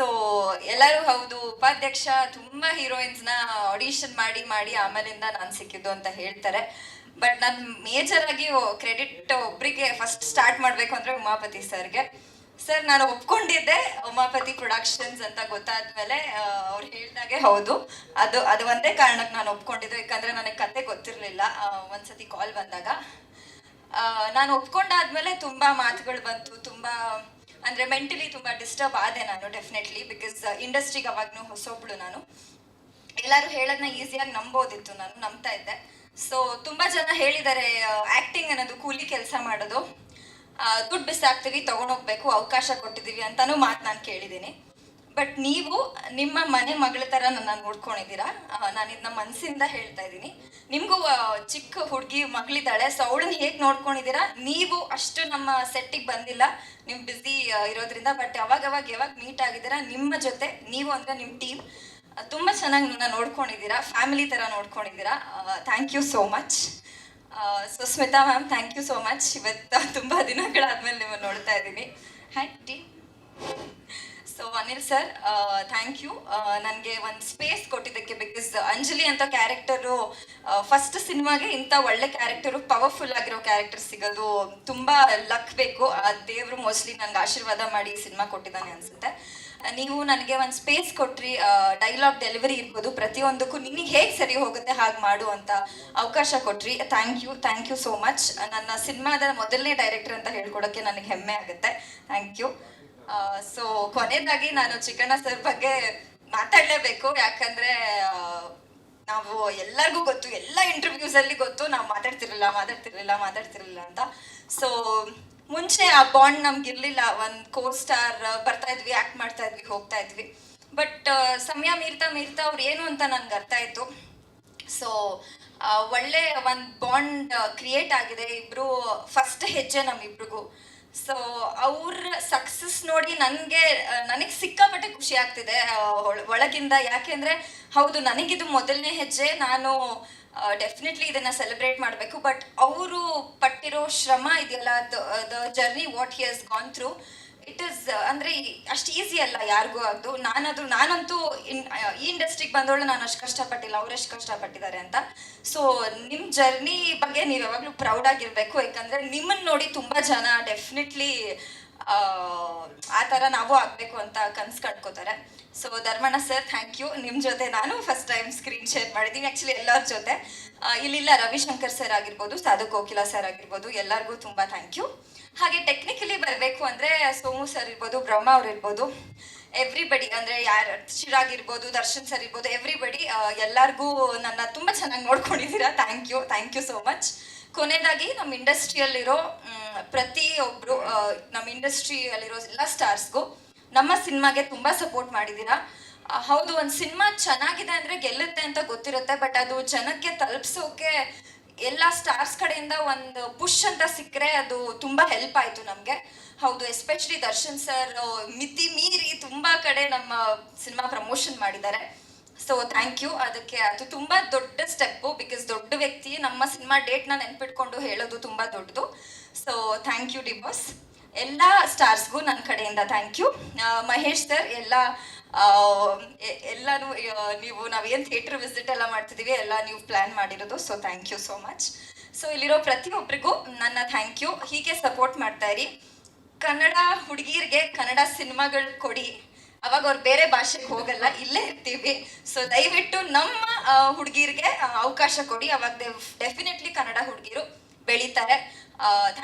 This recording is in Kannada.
ಸೊ ಎಲ್ಲರೂ ಹೌದು, ಉಪಾಧ್ಯಕ್ಷ ತುಂಬಾ ಹೀರೋಯಿನ್ಸ್ನ ಆಡಿಷನ್ ಮಾಡಿ ಮಾಡಿ ಆಮೇಲಿಂದ ನಾನು ಸಿಕ್ಕಿದ್ದು ಅಂತ ಹೇಳ್ತಾರೆ. ಬಟ್ ನಾನು ಮೇಜರ್ ಆಗಿ ಕ್ರೆಡಿಟ್ ಒಬ್ರಿಗೆ ಫಸ್ಟ್ ಸ್ಟಾರ್ಟ್ ಮಾಡ್ಬೇಕು ಅಂದ್ರೆ ಉಮಾಪತಿ ಸರ್ಗೆ. ಸರ್ ನಾನು ಒಪ್ಕೊಂಡಿದ್ದೆ ಉಮಾಪತಿ ಪ್ರೊಡಕ್ಷನ್ಸ್ ಅಂತ ಗೊತ್ತಾದ್ಮೇಲೆ ಅವ್ರು ಹೇಳ್ದಾಗೆ ಹೌದು. ಅದು ಅದು ಒಂದೇ ಕಾರಣಕ್ಕೆ ನಾನು ಒಪ್ಕೊಂಡಿದ್ದು, ಯಾಕಂದ್ರೆ ನನಗೆ ಕತೆ ಗೊತ್ತಿರಲಿಲ್ಲ ಒಂದ್ಸತಿ ಕಾಲ್ ಬಂದಾಗ. ನಾನು ಒಪ್ಕೊಂಡಾದ್ಮೇಲೆ ತುಂಬಾ ಮಾತುಗಳು ಬಂತು, ತುಂಬಾ ಅಂದ್ರೆ ಮೆಂಟಲಿ ತುಂಬಾ ಡಿಸ್ಟರ್ಬ್ ಆದೆ ನಾನು ಡೆಫಿನೆಟ್ಲಿ ಬಿಕಾಸ್ ಇಂಡಸ್ಟ್ರಿಗೆ ಅವಾಗ್ನೂ ಹೊಸೊಬ್ಳು ನಾನು. ಎಲ್ಲರೂ ಹೇಳೋದನ್ನ ಈಸಿಯಾಗಿ ನಂಬೋದಿತ್ತು ನಾನು, ನಂಬ್ತಾ ಇದ್ದೆ. ಸೊ ತುಂಬಾ ಜನ ಹೇಳಿದ್ದಾರೆ ಆಕ್ಟಿಂಗ್ ಅನ್ನೋದು ಕೂಲಿ ಕೆಲಸ ಮಾಡೋದು. ದುಡ್ಡು ಬಿಸಾಕ್ತೀವಿ ತಗೊಂಡೋಗ್ಬೇಕು ಅವಕಾಶ ಕೊಟ್ಟಿದ್ದೀವಿ ಅಂತಾನೂ ಮಾತು ನಾನು ಕೇಳಿದ್ದೀನಿ. ಬಟ್ ನೀವು ನಿಮ್ಮ ಮನೆ ಮಗಳ ತರ ನನ್ನ ನೋಡ್ಕೊಂಡಿದ್ದೀರಾ? ನಾನು ಇದನ್ನ ಮನಸ್ಸಿಂದ ಹೇಳ್ತಾ ಇದ್ದೀನಿ. ನಿಮಗೂ ಚಿಕ್ಕ ಹುಡುಗಿ ಮಗಳಿದ್ದಾಳೆ ಸೊ ಅವಳನ್ನ ಹೇಗೆ ನೋಡ್ಕೊಂಡಿದ್ದೀರಾ? ನೀವು ಅಷ್ಟು ನಮ್ಮ ಸೆಟ್ಟಿಗೆ ಬಂದಿಲ್ಲ. ನೀವು ಬ್ಯುಸಿ ಇರೋದ್ರಿಂದ ಬಟ್ ಅವಾಗ ಅವಾಗ ಯಾವಾಗ ಮೀಟ್ ಆಗಿದ್ದೀರಾ? ನಿಮ್ಮ ಜೊತೆ ನೀವು ಅಂದ್ರೆ ನಿಮ್ಮ ಟೀಮ್ ತುಂಬಾ ಚೆನ್ನಾಗಿ ನನ್ನ ನೋಡ್ಕೊಂಡಿದ್ದೀರಾ ಫ್ಯಾಮಿಲಿ ತರ ನೋಡ್ಕೊಂಡಿದ್ದೀರಾ. Thank you so much so Smita ma'am thank you so much ಇವತ್ತು ತುಂಬಾ ದಿನಗಳಾದ್ಮೇಲೆ ನಿಮ್ಮನ್ನು ನೋಡ್ತಾ ಇದ್ದೀನಿ. Hi team so Anil sir thank you ನನಗೆ ಒಂದು ಸ್ಪೇಸ್ ಕೊಟ್ಟಿದ್ದಕ್ಕೆ ಬಿಕಾಸ್ ಅಂಜಲಿ ಅಂತ ಕ್ಯಾರೆಕ್ಟರು ಫಸ್ಟ್ ಸಿನಿಮಾಗೆ ಇಂಥ ಒಳ್ಳೆ ಕ್ಯಾರೆಕ್ಟರು ಪವರ್ಫುಲ್ ಆಗಿರೋ ಕ್ಯಾರೆಕ್ಟರ್ ಸಿಗೋದು ತುಂಬ ಲಕ್ ಬೇಕು. ಆ ದೇವರು ಮೋಸ್ಟ್ಲಿ ನನಗೆ ಆಶೀರ್ವಾದ ಮಾಡಿ ಸಿನಿಮಾ ಕೊಟ್ಟಿದ್ದಾನೆ ಅನ್ಸುತ್ತೆ. ನೀವು ನನಗೆ ಒಂದು ಸ್ಪೇಸ್ ಕೊಟ್ರಿ ಡೈಲಾಗ್ ಡೆಲಿವರಿ ಇರ್ಬೋದು. ಪ್ರತಿಯೊಂದಕ್ಕೂ ನಿನಗೆ ಹೇಗೆ ಸರಿ ಹೋಗುತ್ತೆ, ಹಾಗೆ ಮಾಡು ಅಂತ ಅವಕಾಶ ಕೊಟ್ರಿ. Thank you thank you so much ನನ್ನ ಸಿನಿಮಾದ ಮೊದಲನೇ ಡೈರೆಕ್ಟರ್ ಅಂತ ಹೇಳ್ಕೊಡೋಕ್ಕೆ ನನಗೆ ಹೆಮ್ಮೆ ಆಗುತ್ತೆ. ಥ್ಯಾಂಕ್ ಯು ಸೊ ಕೊನೆಯದಾಗಿ ನಾನು ಚಿಕ್ಕಣ್ಣ ಸರ್ ಬಗ್ಗೆ ಮಾತಾಡಲೇಬೇಕು. ಯಾಕಂದ್ರೆ ನಾವು ಎಲ್ಲರಿಗೂ ಗೊತ್ತು, ಎಲ್ಲ ಇಂಟರ್ವ್ಯೂಸ್ ಅಲ್ಲಿ ಗೊತ್ತು, ನಾವು ಮಾತಾಡ್ತಿರ್ಲಿಲ್ಲ ಮಾತಾಡ್ತಿರ್ಲಿಲ್ಲ ಮಾತಾಡ್ತಿರ್ಲಿಲ್ಲ ಅಂತ. ಸೊ ಮುಂಚೆ ಆ ಬಾಂಡ್ ನಮ್ಗೆ ಇರ್ಲಿಲ್ಲ. ಒಂದ್ ಕೋ ಸ್ಟಾರ್ ಬರ್ತಾ ಇದ್ವಿ ಆಕ್ಟ್ ಮಾಡ್ತಾ ಇದ್ವಿ, ಹೋಗ್ತಾ ಇದ್ವಿ. ಬಟ್ ಸಮಯ ಮೀರ್ತಾ ಮೀರ್ತಾ ಅವ್ರು ಏನು ಅಂತ ನನ್ಗೆ ಅರ್ಥ ಆಯ್ತು. ಸೊ ಒಳ್ಳೆ ಒಂದು ಬಾಂಡ್ ಕ್ರಿಯೇಟ್ ಆಗಿದೆ. ಇಬ್ರು ಫಸ್ಟ್ ಹೆಜ್ಜೆ ನಮ್ಮಿಬ್ರಿಗೂ. ಸೊ ಅವ್ರ ಸಕ್ಸಸ್ ನೋಡಿ ನನಗೆ ನನಗೆ ಸಿಕ್ಕಾಪಟ್ಟೆ ಖುಷಿ ಆಗ್ತಿದೆ ಒಳಗಿಂದ. ಯಾಕೆಂದ್ರೆ ಹೌದು, ನನಗಿದು ಮೊದಲನೇ ಹೆಜ್ಜೆ. ನಾನು ಡೆಫಿನೆಟ್ಲಿ ಇದನ್ನ ಸೆಲೆಬ್ರೇಟ್ ಮಾಡಬೇಕು. ಬಟ್ ಅವರು ಪಟ್ಟಿರೋ ಶ್ರಮ ಇದೆಯಲ್ಲ, the journey what he has gone through it is ಅಂದ್ರೆ ಅಷ್ಟು ಈಸಿ ಅಲ್ಲ ಯಾರಿಗೂ ಅದು. ನಾನದು, ನಾನಂತೂ ಈ ಇಂಡಸ್ಟ್ರಿಗೆ ಬಂದವಳು ನಾನು ಅಷ್ಟು ಕಷ್ಟಪಟ್ಟಿಲ್ಲ. ಕಷ್ಟ ಕಷ್ಟಪಟ್ಟಿದ್ದಾರೆ ಅಂತ. ಸೊ ನಿಮ್ಮ ಜರ್ನಿ ಬಗ್ಗೆ ನೀವು ಯಾವಾಗಲೂ ಪ್ರೌಡ್ ಆಗಿರ್ಬೇಕು. ಯಾಕಂದ್ರೆ ನಿಮ್ಮನ್ನ ನೋಡಿ ತುಂಬಾ ಜನ ಡೆಫಿನೆಟ್ಲಿ ಆ ಥರ ನಾವು ಆಗಬೇಕು ಅಂತ ಕನ್ಸು ಕಟ್ಕೋತಾರೆ. So Dharmanna sir thank you ನಿಮ್ಮ ಜೊತೆ ನಾನು ಫಸ್ಟ್ ಟೈಮ್ ಸ್ಕ್ರೀನ್ ಶೇರ್ ಮಾಡಿದ್ದೀನಿ ಆ್ಯಕ್ಚುಲಿ ಎಲ್ಲರ ಜೊತೆ. ಇಲ್ಲಿಲ್ಲ ರವಿಶಂಕರ್ ಸರ್ ಆಗಿರ್ಬೋದು, ಸಾಧು ಕೋಕಿಲಾ ಸರ್ ಆಗಿರ್ಬೋದು, ಎಲ್ಲರಿಗೂ ತುಂಬ ಥ್ಯಾಂಕ್ ಯು ಹಾಗೆ ಟೆಕ್ನಿಕಲಿ ಬರಬೇಕು ಅಂದರೆ ಸೋಮು ಸರ್ ಇರ್ಬೋದು, ಬ್ರಹ್ಮ ಅವ್ರು ಇರ್ಬೋದು. ಎವ್ರಿಬಡಿ ಅಂದರೆ ಯಾರು, ಚಿರಾಗ್ ಇರ್ಬೋದು, ದರ್ಶನ್ ಸರ್ ಇರ್ಬೋದು ಎವ್ರಿಬಡಿ ಎಲ್ಲರಿಗೂ ನನ್ನ ತುಂಬ ಚೆನ್ನಾಗಿ ನೋಡ್ಕೊಂಡಿದ್ದೀರಾ thank you thank you so much ಕೊನೆಯದಾಗಿ ನಮ್ಮ ಇಂಡಸ್ಟ್ರಿಯಲ್ಲಿರೋ ಪ್ರತಿಯೊಬ್ಬರು ನಮ್ಮ ಇಂಡಸ್ಟ್ರಿಯಲ್ಲಿರೋ ಎಲ್ಲ ಸ್ಟಾರ್ಸ್ಗೂ ನಮ್ಮ ಸಿನಿಮಾಗೆ ತುಂಬ ಸಪೋರ್ಟ್ ಮಾಡಿದ್ದೀರಾ? ಹೌದು, ಒಂದು ಸಿನಿಮಾ ಚೆನ್ನಾಗಿದೆ ಅಂದರೆ ಗೆಲ್ಲುತ್ತೆ ಅಂತ ಗೊತ್ತಿರುತ್ತೆ, ಬಟ್ ಅದು ಜನಕ್ಕೆ ತಲುಪಿಸೋಕೆ ಎಲ್ಲ ಸ್ಟಾರ್ಸ್ ಕಡೆಯಿಂದ ಒಂದು ಪುಷ್ ಅಂತ ಸಿಕ್ಕರೆ ಅದು ತುಂಬ ಹೆಲ್ಪ್ ಆಯಿತು ನಮಗೆ. ಹೌದು, ಎಸ್ಪೆಷಲಿ ದರ್ಶನ್ ಸರ್, ಮಿತಿ ಮೀರಿ ತುಂಬ ಕಡೆ ನಮ್ಮ ಸಿನಿಮಾ ಪ್ರಮೋಷನ್ ಮಾಡಿದ್ದಾರೆ. ಸೊ ಥ್ಯಾಂಕ್ ಯು ಅದಕ್ಕೆ ಅದು ತುಂಬ ದೊಡ್ಡ ಸ್ಟೆಪ್ಪು ಬಿಕಾಸ್ ದೊಡ್ಡ ವ್ಯಕ್ತಿ ನಮ್ಮ ಸಿನಿಮಾ ಡೇಟ್ನ ನೆನ್ಪಿಟ್ಕೊಂಡು ಹೇಳೋದು ತುಂಬ ದೊಡ್ಡದು. So thank you D boss ಎಲ್ಲ ಸ್ಟಾರ್ಸ್ಗೂ ನನ್ನ ಕಡೆಯಿಂದ ಥ್ಯಾಂಕ್ ಯು ಮಹೇಶ್ ಸರ್ ಎಲ್ಲ ಎಲ್ಲಾನು ನೀವು ನಾವೇನು ಥಿಯೇಟರ್ ವಿಸಿಟ್ ಎಲ್ಲ ಮಾಡ್ತಿದ್ದೀವಿ ಎಲ್ಲ ನೀವು ಪ್ಲ್ಯಾನ್ ಮಾಡಿರೋದು. So thank you so much so ಇಲ್ಲಿರೋ ಪ್ರತಿಯೊಬ್ಬರಿಗೂ ನನ್ನ ಥ್ಯಾಂಕ್ ಯು ಹೀಗೆ ಸಪೋರ್ಟ್ ಮಾಡ್ತಾ ಇರಿ. ಕನ್ನಡ ಹುಡುಗಿರಿಗೆ ಕನ್ನಡ ಸಿನಿಮಾಗಳು ಕೊಡಿ. ಅವಾಗ ಅವ್ರು ಬೇರೆ ಭಾಷೆಗೆ ಹೋಗಲ್ಲ, ಇಲ್ಲೇ ಇರ್ತೀವಿ. ಸೊ ದಯವಿಟ್ಟು ನಮ್ಮ ಹುಡುಗಿರ್ಗೆ ಅವಕಾಶ ಕೊಡಿ. ಅವಾಗ ಡೆಫಿನೆಟ್ಲಿ ಕನ್ನಡ ಹುಡುಗಿರು ಬೆಳೀತಾರೆ.